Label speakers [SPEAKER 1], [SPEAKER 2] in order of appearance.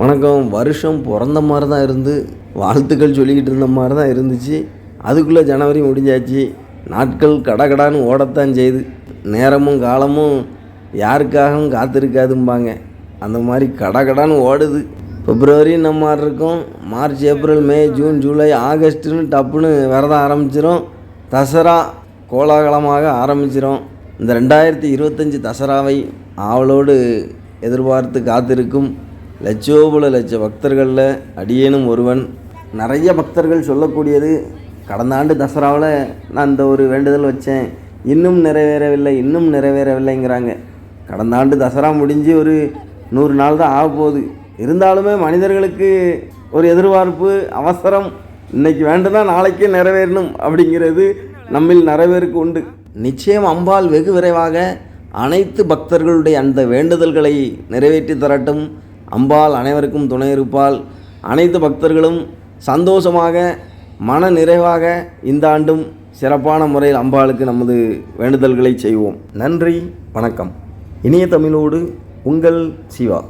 [SPEAKER 1] வணக்கம். வருஷம் பிறந்த மாதிரி தான் இருந்து வாழ்த்துக்கள் சொல்லிக்கிட்டு இருந்த மாதிரி தான் இருந்துச்சு. அதுக்குள்ளே ஜனவரி முடிஞ்சாச்சு. நாட்கள் கடகடான்னு ஓடத்தான் செய்யுது நேரமும் காலமும் யாருக்காகவும் காத்திருக்காதும்பாங்க. அந்த மாதிரி கடகடான்னு ஓடுது. பிப்ரவரி நம்ம மாதிரி இருக்கும். March April May June July ஆகஸ்ட்டுன்னு டப்புன்னு விரதம் ஆரம்பிச்சிடும் தசரா கோலாகலமாக ஆரம்பிச்சிடும் இந்த ரெண்டாயிரத்தி இருபத்தஞ்சி தசராவை ஆவலோடு எதிர்பார்த்து காத்திருக்கும். லட்சோபல லட்ச பக்தர்களில் அடியேனும் ஒருவன் நிறைய பக்தர்கள் சொல்லக்கூடியது கடந்த ஆண்டு தசராவில் நான் இந்த ஒரு வேண்டுதல் வச்சேன். இன்னும் நிறைவேறவில்லை இன்னும் நிறைவேறவில்லைங்கிறாங்க. கடந்த ஆண்டு தசரா முடிஞ்சு ஒரு நூறு நாள் தான் ஆக போகுது. இருந்தாலுமே மனிதர்களுக்கு ஒரு எதிர்பார்ப்பு அவசரம் இன்னைக்கு வேண்டுனா நாளைக்கே நிறைவேறணும் அப்படிங்கிறது நம்மில் நிறைவேறுக்கு உண்டு. நிச்சயம் அம்பாள் வெகு விரைவாக அனைத்து பக்தர்களுடைய அந்த வேண்டுதல்களை நிறைவேற்றி தரட்டும். அம்பாள் அனைவருக்கும் துணை இருப்பாள். அனைத்து பக்தர்களும் சந்தோஷமாக மன நிறைவாக இந்த ஆண்டும் சிறப்பான முறையில் அம்பாளுக்கு நமது வேண்டுதல்களை செய்வோம். நன்றி வணக்கம். இனிய தமிழோடு உங்கள் சிவா.